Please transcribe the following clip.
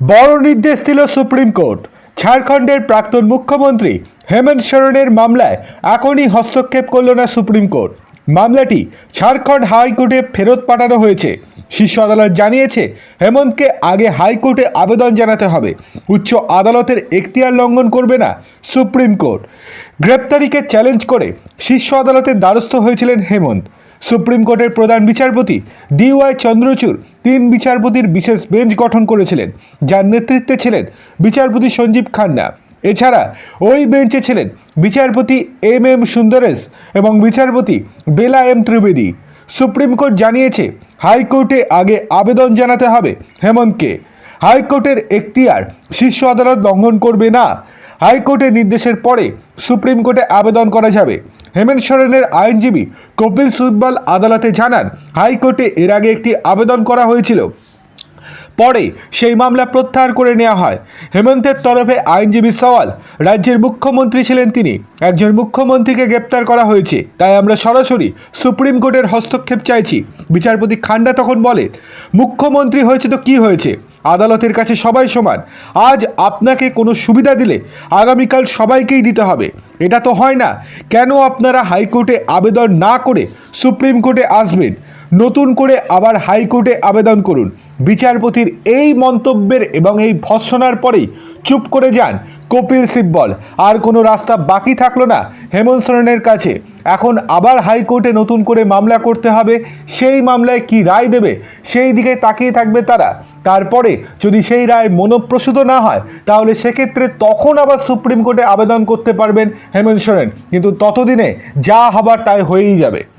বড় নির্দেশ দিল সুপ্রিম কোর্ট। ঝাড়খণ্ডের প্রাক্তন মুখ্যমন্ত্রী হেমন্ত সোরেনের মামলায় এখনই হস্তক্ষেপ করল না সুপ্রিম কোর্ট। মামলাটি ঝাড়খণ্ড হাইকোর্টে ফেরত পাঠানো হয়েছে। শীর্ষ আদালত জানিয়েছে, হেমন্তকে আগে হাইকোর্টে আবেদন জানাতে হবে। উচ্চ আদালতের এখতিয়ার লঙ্ঘন করবে না সুপ্রিম কোর্ট। গ্রেপ্তারিকে চ্যালেঞ্জ করে শীর্ষ আদালতের দ্বারস্থ হয়েছিলেন হেমন্ত। সুপ্রিম কোর্টের প্রধান বিচারপতি ডিওয়াই চন্দ্রচূড় তিন বিচারপতির বিশেষ বেঞ্চ গঠন করেছিলেন, যার নেতৃত্বে ছিলেন বিচারপতি সঞ্জীব খান্না। এছাড়া ওই বেঞ্চে ছিলেন বিচারপতি এম এম সুন্দরেশ এবং বিচারপতি Bela M Trivedi. Supreme court জানিয়েছে, হাইকোর্টে আগে আবেদন জানাতে হবে হেমন্তকে। হাইকোর্টের এখতিয়ার শীর্ষ আদালত লঙ্ঘন করবে না। হাইকোর্টের নির্দেশের পরে সুপ্রিম কোর্টে আবেদন করা যাবে। হেমন্ত সোরেনের আইনজীবী কপিল সিব্বল আদালতে জানান, হাইকোর্টে এর আগে একটি আবেদন করা হয়েছিল। পরে সেই মামলা প্রত্যাহার করে নেওয়া হয়। হেমন্তের তরফে আইনজীবী সওয়াল, রাজ্যের মুখ্যমন্ত্রী ছিলেন তিনি। একজন মুখ্যমন্ত্রীকে গ্রেপ্তার করা হয়েছে। তাই আমরা সরাসরি সুপ্রিম কোর্টের হস্তক্ষেপ চাইছি। বিচারপতি খান্ডা তখন বলেন, মুখ্যমন্ত্রী হয়েছে তো কি হয়েছে? আদালতের কাছে সবাই সমান। আজ আপনাকে কোনো সুবিধা দিলে আগামীকাল সবাইকেই দিতে হবে। এটা তো হয় না। কেন আপনারা হাইকোর্টে আবেদন না করে সুপ্রিম কোর্টে আসবেন? নতুন করে আবার হাইকোর্টে আবেদন করুন। বিচারপতির এই মন্তব্যের এবং এই ভৎসনার পরেই চুপ করে যান কপিল সিব্বল। আর কোনো রাস্তা বাকি থাকল না হেমন্ত সোরেনের কাছে। এখন আবার হাইকোর্টে নতুন করে মামলা করতে হবে। সেই মামলায় কি রায় দেবে? সেই দিকে তাকিয়ে থাকবে তারা। তারপরে যদি সেই রায় মনোপ্রসূত না হয়, তাহলে সেক্ষেত্রে তখন আবার সুপ্রিম কোর্টে আবেদন করতে পারবেন হেমন্ত সোরেন। কিন্তু ততদিনে যা হবার তাই হয়েই যাবে।